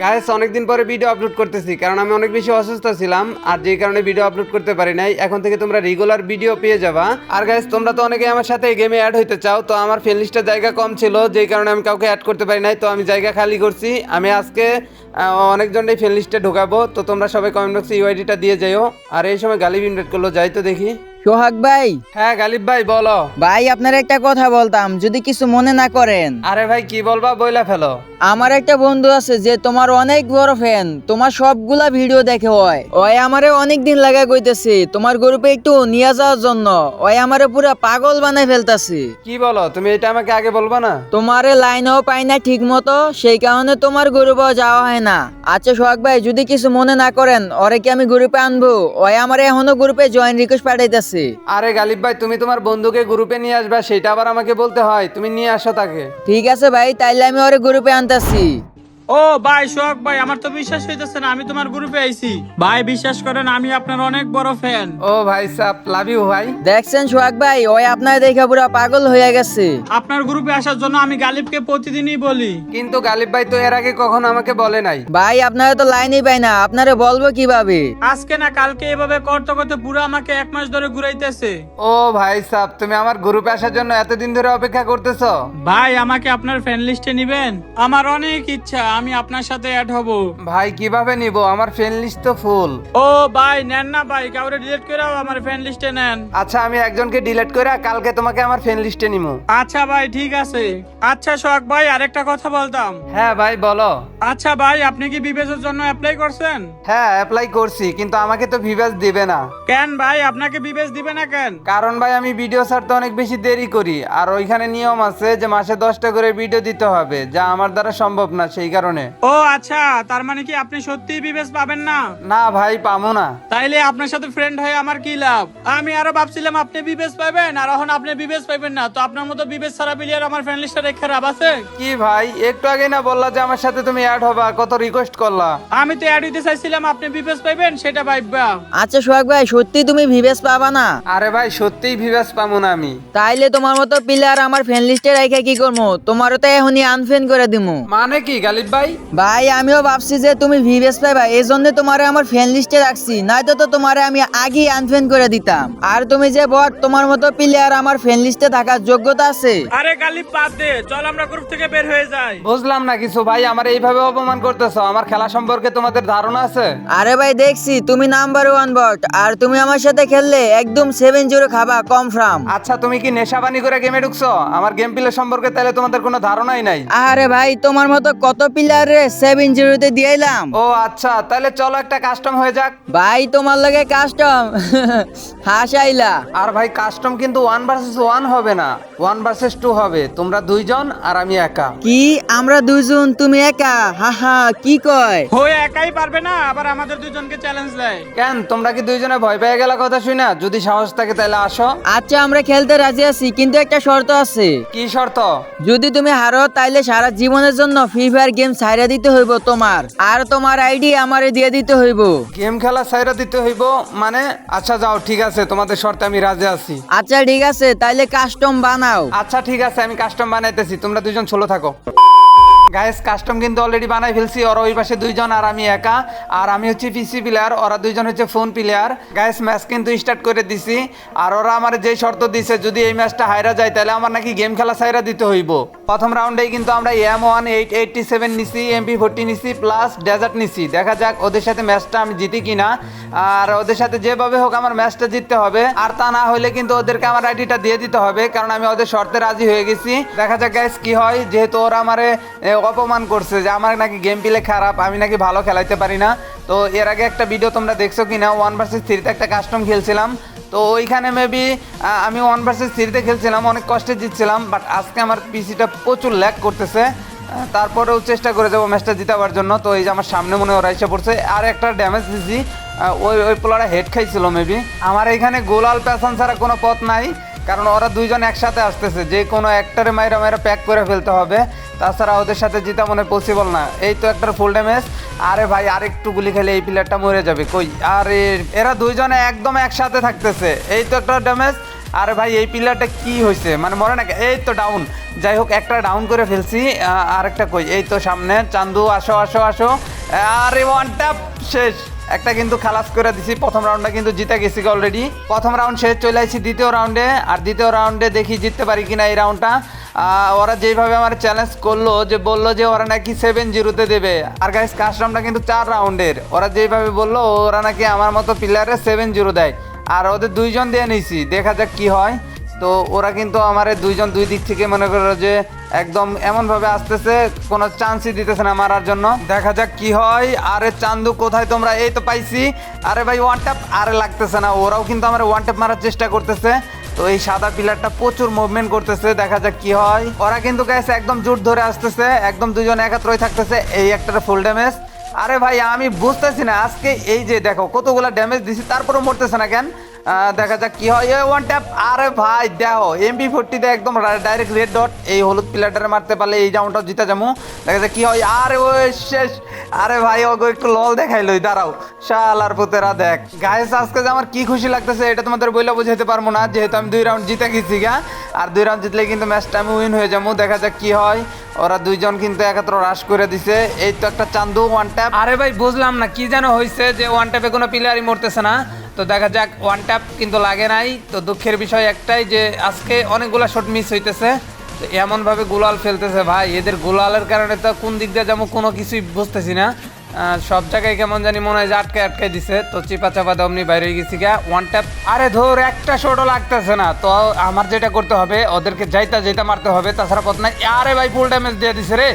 Guys অনেকদিন পরে video upload করতেছি, কারণ আমি অনেক বেশি অসুস্থ ছিলাম, আর যেই কারণে ভিডিও আপলোড করতে পারি নাই, এখন থেকে তোমরা রেগুলার ভিডিও পেয়ে যাবা। আর গায়েস তোমরা তো অনেকে আমার সাথে গেমে অ্যাড হইতে চাও, তো আমার ফ্রেন্ড লিস্টের জায়গা কম ছিল, যেই কারণে আমি কাউকে অ্যাড করতে পারি নাই, তো আমি জায়গা খালি করছি। আমি আজকে অনেকজনই ফ্রেন্ড লিস্টে ঢোকাবো, তো তোমরা সবাই কমেন্ট বক্সে ইউআইডিটা দিয়ে যাইও। আর এই সময় গালিব ইনভাইট করল, যাই তো দেখি। সোহাগ ভাই। হ্যাঁ গালিব ভাই বলো। ভাই আপনার একটা কথা বলতাম যদি কিছু মনে না করেন। আরে ভাই কি বলবা? বইলা ফেলো। আমার একটা বন্ধু আছে যে তোমার অনেক বড় ফ্যান তোমার সবগুলা ভিডিও দেখে হয় ওই আমারে অনেক দিন লাগা কইতেছে তোমার গ্রুপে একটু নিয়ে যাওয়ার জন্য। ওই আমারে পুরা পাগল বানাই ফেলতাছে। কি বলো? তুমি এটা আমাকে আগে বলবা না? তোমারে লাইনও পাই না ঠিক মতো সেই কারণে তোমার গ্রুপেও যাওয়া হয় না। আচ্ছা সোহাগ ভাই যদি কিছু মনে না করেন ওরে কি আমি গ্রুপে আনব? ওই আমারে এখনও গ্রুপে জয়েন রিকোয়েস্ট পাঠাইতেছে। আরে গালিব ভাই, তুমি তোমার বন্ধুকে গ্রুপে নিয়ে আসবা, সেটা আবার আমাকে বলতে হয়। তুমি নিয়ে আসো তাকে। ঠিক আছে ভাই, তাইলে আমি ওরে গ্রুপে আনতাছি। ও ভাই সোহাগ ভাই আমার তো বিশ্বাস হইতেছে না আমি তোমার গ্রুপে আইছি। ভাই বিশ্বাস করেন আমি আপনার অনেক বড় ফ্যান ও ভাই সাপ লাভ ইউ ভাই। দেখছেন সোহাগ ভাই ওই আপনার দেখে পুরো পাগল হয়ে গেছে। আপনার গ্রুপে আসার জন্য আমি গালিবকে প্রতিদিনই বলি। কিন্তু গালিব ভাই তো এর আগে কখনো আমাকে বলে নাই। ভাই আপনারা তো লাইনই পাই না আপনারা বলব কীভাবে? আজকে না কালকে এভাবে করতে করতে পুরো আমাকে এক মাস ধরে ঘুরাইতেছে। ও ভাই সাপ তুমি আমার গ্রুপে আসার জন্য এতদিন ধরে অপেক্ষা করতেছো? ভাই আমাকে আপনার ফ্যান লিস্টে নিবেন? আমার অনেক ইচ্ছা। আমি আপনার সাথে অ্যাড হব। ভাই কীভাবে নিব? আমার ফ্রেন্ড লিস্ট তো ফুল ও ভাই নেন না ভাই কাউরে ডিলিট করেও আমার ফ্যান লিস্টে নেন। আচ্ছা আমি একজনকে ডিলিট করে কালকে তোমাকে আমার ফ্রেন্ড লিস্টে নিবো আচ্ছা ভাই ঠিক আছে। আচ্ছা সোহাগ ভাই আরেকটা কথা বলতাম। হ্যাঁ ভাই বলো। আচ্ছা ভাই আপনি কি বিবেচের জন্য অ্যাপ্লাই করছেন? হ্যাঁ অ্যাপ্লাই করছি কিন্তু আমাকে তো ভিভাস দিবে না। কেন ভাই আপনাকে বিবেচ দিবে না কেন? কারণ ভাই আমি ভিডিও ছাড়তে অনেক বেশি দেরি করি। আর ওইখানে নিয়ম আছে যে মাসে দশটা করে ভিডিও দিতে হবে যা আমার দ্বারা সম্ভব না সেই কারণে ও আচ্ছা তার মানে কি আপনি সত্যিই বিবেচ পাবেন না? না ভাই পামো না। তাইলে আপনার সাথে ফ্রেন্ড হয়ে আমার কি লাভ? আমি আরও ভাবছিলাম আপনি বিবেচ পাবেন আর এখন আপনি বিবেচ পাবেন না। তো আপনার মতো বিবেচ ছাড়া প্লেয়ার আমার ফ্রেন্ড লিস্টে রেখে লাভ আছে? কি ভাই একটু আগে না বললা যে আমার সাথে তুমি অ্যাড হবা কত রিকোয়েস্ট করলা। আমি তো অ্যাড হইতে চাইছিলাম আপনি বিবেচ পাবেন সেটা ভাববা আচ্ছা সোহাগ ভাই সত্যি তুমি ভিভেস পাবা না? আরে ভাই সত্যিই ভিভাস পামো না আমি। তাইলে তোমার মতো প্লেয়ার আমার ফ্যান লিস্টে রেখে কি করব তোমারও তো এখনই আনফ্রেন্ড করে দিমু। মানে কি গালিব ভাই? ভাই আমিও ভাবছি যে তুমি ভিভেস পাইবা এই জন্য তোমারে আমার ফ্যান লিস্টে রাখছি। নয়তো তো তোমারে আমি আগেই আনফ্রেন্ড করে দিতাম। আর তুমি যে বট তোমার মতো প্লেয়ার আমার ফ্যান লিস্টে থাকার যোগ্যতা আছে। আরে গালি বাদ দে চল আমরা গ্রুপ থেকে বের হয়ে যাই। বুঝলাম না কিছু ভাই আমার এইভাবে অপমান করতেছো। আমার খেলা সম্পর্কে তোমাদের ধারণা আছে? আরে ভাই দেখছি তুমি নাম্বার ওয়ান বট আর তুমি আমার সাথে খেললে একদম সেভেন জিরো খাবা কম ফ্রাম আচ্ছা তুমি কি নেশাবানি করে গেমে ঢুকছো? আমার গেম প্লে সম্পর্কে তাহলে তোমাদের কোনো ধারণাই নাই। আরে ভাই তোমার মতো কত রে সেভেন জিরোতে দিয়েলাম ও আচ্ছা তাহলে চলো একটা কাস্টম হয়ে যাক। ভাই তোমার লগে কাস্টম হাসাইলা। আর ভাই কাস্টম কিন্তু ওয়ান ভার্সেস ওয়ান হবে না। ওয়ান ভার্সেস টু হবে। তোমরা দুইজন আর আমি একা। কি? আমরা দুইজন তুমি একা? হা হা কি কয়? হয়ে একাই পারবে না আবার আমাদের দুজনকে চ্যালেঞ্জ দেয়। কেন তোমরা কি দুইজনে ভয় পেয়ে গেলা কথা শুনা যদি সাহস থাকে তাহলে আসো। আচ্ছা আমরা খেলতে রাজি আছি কিন্তু একটা শর্ত আছে। কি শর্ত? যদি তুমি হারো তাইলে সারা জীবনের জন্য ফ্রি ফায়ার গেম ছাইরা দিতে হইব তোমার। আর তোমার আইডি আমারে দিয়ে দিতে হইব। গেম খেলা সাইরা দিতে হইব মানে আচ্ছা যাও ঠিক আছে তোমাদের শর্তে আমি রাজি আছি। আচ্ছা ঠিক আছে তাইলে কাস্টম বানাও। আচ্ছা ঠিক আছে আমি কাস্টম বানাইতেছি তোমরা দুজন ছোলো থাকো। গায়েস কাস্টম কিন্তু অলরেডি বানাই ফেলছি। ওরা ওই পাশে দুইজন আর আমি একা। আর আমি হচ্ছে পিসি প্লেয়ার ওরা দুইজন হচ্ছে ফোন প্লেয়ার গায়েস ম্যাচ কিন্তু স্টার্ট করে দিছি। আর ওরা আমার যে শর্ত দিছে, যদি এই ম্যাচটা হাইরা যায়, তাহলে আমার নাকি গেম খেলা সাইরা দিতে হইব। প্রথম রাউন্ডেই কিন্তু আমরা M one eight eighty seven নিছি এমপি ফোরটি নিছি প্লাস ডেজার্ট নিছি। দেখা যাক ওদের সাথে ম্যাচটা আমি জিতি কিনা। আর ওদের সাথে যেভাবে হোক আমার ম্যাচটা জিততে হবে। আর তা না হলে কিন্তু ওদেরকে আমার আইডিটা দিয়ে দিতে হবে, কারণ আমি ওদের শর্তে রাজি হয়ে গেছি। দেখা যাক গাইস কি হয়। যেহেতু ওরা আমারে অপমান করছে যে আমার নাকি গেম প্লে খারাপ, আমি নাকি ভালো খেলাইতে পারি না। তো এর আগে একটা ভিডিও তোমরা দেখছ কি না ওয়ান ভার্সেস থ্রিতে একটা কাস্টম খেলছিলাম। তো ওইখানে মেবি আমি ওয়ান ভার্সেস থ্রিতে খেলছিলাম, অনেক কষ্টে জিতছিলাম বাট আজকে আমার পিসিটা প্রচুর ল্যাক করতেছে। তারপরেও চেষ্টা করে যাব ম্যাচটা জিতাবার জন্য। তো এই যে আমার সামনে মনে ওরা এসে পড়ছে। আর একটা ড্যামেজ দিছি। ওই ওই পোলারা হেড খাইছিল মেবি আমার এখানে গোলাল প্যাশন ছাড়া কোনো পথ নাই। কারণ ওরা দুইজন একসাথে আসতেছে। যে কোনো একটারে মাইরা মাইরা প্যাক করে ফেলতে হবে। তাছাড়া ওদের সাথে জিতা মনে পসিবল না। এই তো একটা ফুল ড্যামেজ আরে ভাই, আরেকটু গুলি খেলে এই প্লেয়ারটা মরে যাবে। কই? আরে, এরা দুইজনে একদম একসাথে থাকতেছে। এই তো একটা ড্যামেজ আরে ভাই, এই প্লেয়ারটা কি হয়েছে মানে মরে না এই তো ডাউন যাই হোক, একটা ডাউন করে ফেলছি। আরেকটা কই? এই তো সামনে। চান্দু, আসো আসো আসো। আরে ওয়ান ট্যাপ শেষ। একটা কিন্তু খালাস করে দিছি। প্রথম রাউন্ডটা কিন্তু জিতে গেছি অলরেডি প্রথম রাউন্ড শেষ, চলে আসছি দ্বিতীয় রাউন্ডে আর দ্বিতীয় রাউন্ডে দেখি জিততে পারি কিনা এই রাউন্ডটা ওরা যেভাবে আমার চ্যালেঞ্জ করল, যে বলল যে ওরা নাকি সেভেন জিরোতে দেবে। আর গাইস কাস্টমটা কিন্তু চার রাউন্ডের ওরা যেভাবে বলল, ওরা নাকি আমার মতো প্লেয়ারে সেভেন জিরো দেয়। আর ওদের দুইজন দিয়ে নিয়েছি দেখা যাক কি হয়। তো ওরা কিন্তু আমার দুইজন দুই দিক থেকে মনে করো যে একদম এমনভাবে আসতেছে, কোনো চান্সই দিতেছে না মারার জন্য। দেখা যাক কি হয়। আরে চান্দু, কোথায় তোমরা? এই তো পাইছি। আরে ভাই ওয়ান ট্যাপ আরে লাগতেছে না। ওরাও কিন্তু আমার ওয়ান ট্যাপ মারার চেষ্টা করতেছে। তো এই সাদা পিলারটা প্রচুর মুভমেন্ট করতেছে, দেখা যাক কি হয়। ওরা কিন্তু গ্যাস একদম জোর ধরে আসতেছে, একদম দুজন একাত্রই থাকতেছে, এই একটা ফুল ড্যামেজ আরে ভাই, আমি বুঝতেছি না, আজকে এই যে দেখো কতগুলা ড্যামেজ দিছি, তারপরেও মরতেছে না কেন? দেখা যাক কি হয়। ওয়ান ট্যাপ আরে ভাই, দেখো এমপি ফোরটিতে একদম ডাইরেক্ট রেড ডট এই হলুদ প্লেয়ারটারে মারতে পারলে এই রাউন্ডটাও জিতে যাব। দেখা যাক কি হয়। আরে, ও, শেষ। আরে ভাই, ওগো, একটু লল দেখাইলই দাঁড়াও। শালার পুতেরা, দেখ। গায়েস আজকে যে আমার কি খুশি লাগতেছে, এটা তোমাদের বইলে বুঝাইতে পারব না। যেহেতু আমি দুই রাউন্ড জিতে গেছি, গা। আর দুই রাউন্ড জিতলে কিন্তু ম্যাচটা আমি উইন হয়ে যাব। দেখা যাক কি হয়। ওরা দুইজন কিন্তু একাত্র রাশ করে দিছে। এই তো একটা চান্দু ওয়ান ট্যাপ আরে ভাই, বুঝলাম না। কি যেন হয়েছে যে ওয়ান ট্যাপে কোনো প্লেয়ারই মরতেছে না। তো দেখা যাক ওয়ান ট্যাপ কিন্তু লাগে নাই। তো দুঃখের বিষয় একটাই যে আজকে অনেকগুলো শট মিস হইতেছে। তো এমনভাবে গুলাল ফেলতেছে ভাই, এদের গুলালের কারণে তো কোন দিক দিয়ে যেমন কোনো কিছুই বুঝতেছি না। সব জায়গায় কেমন জানি মনে হয় যে আটকে আটকে দিছে। তো চিপা চাপা দমনি বাইরে গেছি গা ওয়ান ট্যাপ আরে ধর, একটা শটও লাগতেছে না। তো আমার যেটা করতে হবে, ওদেরকে যাইতা যাইতা মারতে হবে, তাছাড়া পথ নাই। আরে ভাই ফুল ড্যামেজ দিয়ে দিছে রে।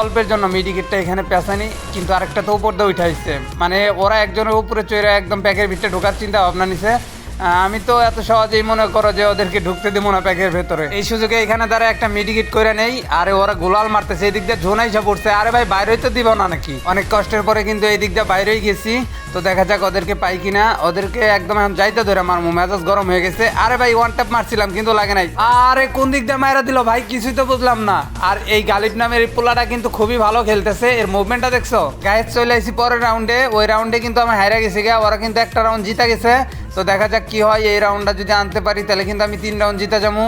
অল্পের জন্য মিডিকেটটা এখানে পেঁচানি কিন্তু আরেকটা তো উপর দিয়ে উঠাইছে। মানে ওরা একজনের উপরে চড়ে একদম প্যাকের ভিতরে ঢোকার চিন্তা ভাবনা নিছে। আমি তো এত সহজেই মনে করো যে ওদেরকে ঢুকতে দিব না প্যাকের ভেতরে। এই সুযোগে এখানে দ্বারা একটা মিডিকেট করে নেই, আরে ওরা গোলাল মারতেছে এই দিক দিয়ে ঝোনাইসা পড়ছে আরে ভাই বাইরে তো দিব না নাকি? অনেক কষ্টের পরে কিন্তু এই দিক দিয়ে বাইরেই গেছি। তো দেখা যাক ওদেরকে পাই কিনা। ওদেরকে একদম এখন যাইতে ধরে আমার মেজাজ গরম হয়ে গেছে। আরে ভাই ওয়ান ট্যাপ মারছিলাম, কিন্তু লাগে নাই। আরে, কোন দিক দিয়ে মায়েরা দিল ভাই? কিছুই তো বুঝলাম না। আর এই গালিব নামের এই পোলাটা কিন্তু খুবই ভালো খেলতেছে। এর মুভমেন্টটা দেখছ? গায়ে চলে আসি পরের রাউন্ডে ওই রাউন্ডে কিন্তু আমি হাইরা গেছি গা ওরা কিন্তু একটা রাউন্ড জিতা গেছে। তো দেখা যাক কি হয়, এই রাউন্ডটা যদি আনতে পারি, তাহলে কিন্তু আমি তিন রাউন্ড জিতে যাব।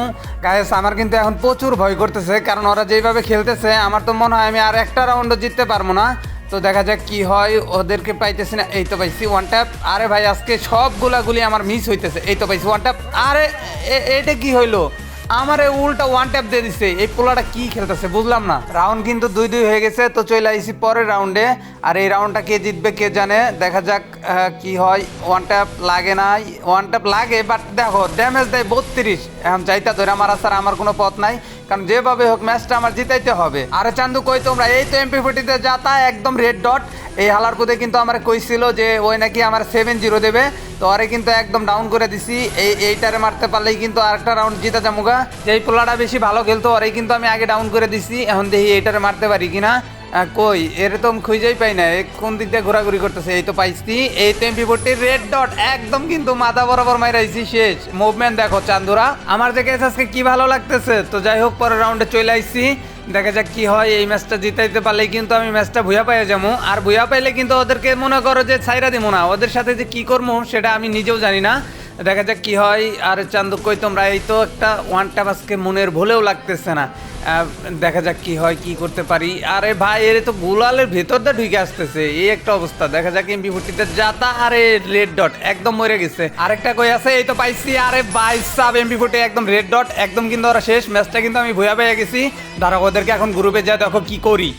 গায়েস আমার কিন্তু এখন প্রচুর ভয় করতেছে, কারণ ওরা যেইভাবে খেলতেছে, আমার তো মনে হয় আমি আর একটা রাউন্ডও জিততে পারব না। তো দেখা যাক কি হয়, ওদেরকে পাইতেছি না, এই তো পাইছি ওয়ান ট্যাপ আরে ভাই, আজকে সব গুলি আমার মিস হইতেছে, এই তো পাইছি ওয়ান ট্যাপ আরে এটা কি হইল? আমার উল্টা ওয়ান ট্যাপ দিয়ে দিছে। এই পোলাটা কি খেলতেছে বুঝলাম না। রাউন্ড কিন্তু দুই দুই হয়ে গেছে, তো চলে আইসি পরের রাউন্ডে আর এই রাউন্ডটা কে জিতবে কে জানে, দেখা যাক কি হয়। ওয়ান ট্যাপ লাগে না ওয়ান ট্যাপ লাগে বাট দেখো ড্যামেজ দেয় বত্রিশ। এখন চাইতা ধরে আমার আসার আমার কোনো পথ নাই। কারণ যেভাবে হোক ম্যাচটা আমার জিতাইতে হবে। আর চান্দু, কই তোমরা? এই তো এমপি ফোর্টিতে যাতা একদম রেড ডট এই হালার পুদে কিন্তু আমার কইছিল যে ওই নাকি আমার সেভেন জিরো দেবে। তো আরে কিন্তু একদম ডাউন করে দিছি। এই, এইটারে মারতে পারলেই কিন্তু আরেকটা রাউন্ড জিতা যামুগা যেই পোলাটা বেশি ভালো খেলতো আরে কিন্তু আমি আগে ডাউন করে দিছি। এখন দেখি এইটারে মারতে পারি কিনা। কই? এর তো খুঁজেই পাই না। কোন দিক দিয়ে ঘোরাঘুরি করতেছে? এই তো পাইছি। এই তো এমপি ফোর্টি রেড ডট একদম কিন্তু মাথা বরাবর মাইরাইছি শেষ। মুভমেন্ট দেখো, চান্দুরা। আমার যে কেস আজকে কি ভালো লাগতেছে? তো যাই হোক, পরের রাউন্ডে চলে আইছি। দেখা যাক কি হয়, এই ম্যাচটা জিতাইতে পারলে কিন্তু আমি ম্যাচটা ভুয়া পাইয়া যাব। আর ভুয়া পাইলে কিন্তু ওদেরকে মনে করো যে ছাইরা দিব না। ওদের সাথে যে কি করব সেটা আমি নিজেও জানি না। দেখা যাক কি হয়। আর চান্দু কই, তোমরা এই তো একটা ওয়ান টাপ আজকে মনের ভুলেও লাগতেছে না। দেখা যাক কি হয়, কি করতে পারি। আরে ভাই, এর তো গোলালের ভেতর দিয়ে ঢুকে আসতেছে। এই একটা অবস্থা। দেখা যাক এমপি ফোর্টিতে যাতা আরে রেড ডট একদম মরে গেছে। আরেকটা কই আছে? এই তো পাইছি। আরে বাই সাব এমপি ফোর্টি একদম রেড ডট একদম কিন্তু ওরা শেষ ম্যাচটা কিন্তু আমি ভুয়া পেয়ে গেছি। দাঁড়া ওদেরকে এখন গ্রুপে যা দেখো কি করি।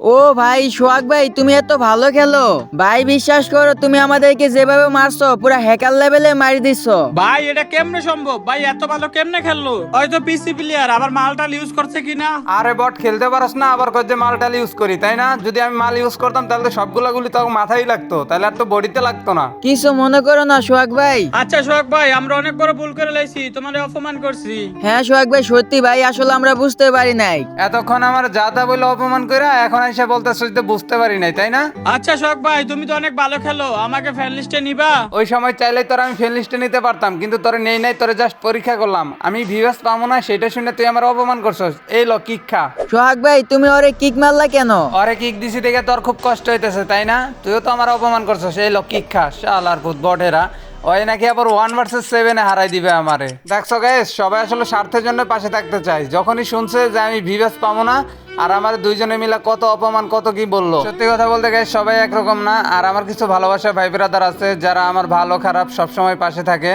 ও ভাই সোহাগ ভাই তুমি এত ভালো খেলো। ভাই বিশ্বাস করো তুমি আমাদেরকে যেভাবে মারছো পুরো হ্যাকার লেভেলে মারি দিছো। ভাই এটা কেমনে সম্ভব? ভাই এত ভালো কেমনে খেললো? হয়তো পিসি প্লেয়ার আবার মালটাল ইউজ করছে কিনা? আরে বট খেলতে পারস না আবার কই যে মালটাল ইউজ করি তাই না? যদি আমি মাল ইউজ করতাম তাহলে তো সবগুলা গুলি তো মাথায় লাগতো তাহলে আর তো বডিতে লাগতো না। কিছু মনে করো না সোহাগ ভাই। আচ্ছা সোহাগ ভাই আমরা অনেক বড় ভুল করে লাইছি তোমার অপমান করছি। হ্যাঁ সোহাগ ভাই সত্যি ভাই আসলে আমরা বুঝতে পারি নাই। এতক্ষণ আমার যাতা বলে অপমান করে এখন এসে বলতেছ যে বুঝতে পারি নাই তাই না? আচ্ছা সোহাগ ভাই তুমি তো অনেক ভালো খেলো। আমাকে ফ্যান লিস্টে নিবা। ওই সময় চাইলে তোর আমি ফেল লিস্টে নিতে পারতাম কিন্তু তোরে নেই নাই তোরে জাস্ট পরীক্ষা করলাম। আমি ভিউয়ার্স পাবো না সেটা শুনে তুই আমার অপমান করছস। এই লো কিক খা। সোহাগ ভাই তুমি ওরে কিক মারলা কেন? অরে কিক দিছি দেখে তোর খুব কষ্ট হইতেছে তাই না? তুইও তো আমার অপমান করছস। এই লো কিক খা। শাল আর ভূত বটেরা। ওই নাকি আবার ওয়ান ভার্সেস সেভেনে হারাই দিবে আমারে। দেখছ গাইস সবাই আসলে স্বার্থের জন্য পাশে থাকতে চাই যখনই শুনছে যে আমি ভিভাস পাবো না, আর আমার দুইজনে মিলে কত অপমান, কত কি বলল। সত্যি কথা বলতে গাইস সবাই একরকম না। আর আমার কিছু ভালোবাসা ভাই ব্রাদার আছে, যারা আমার ভালো, খারাপ সবসময় পাশে থাকে।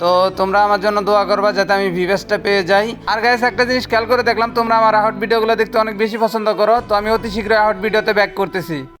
তো তোমরা আমার জন্য দোয়া করবা যাতে আমি ভিভেসটা পেয়ে যাই। আর গাইস একটা জিনিস খেয়াল করে দেখলাম, তোমরা আমার আহট ভিডিওগুলো দেখতে অনেক বেশি পছন্দ করো। তো আমি অতি শীঘ্রই আহট ভিডিওতে ব্যাক করতেছি।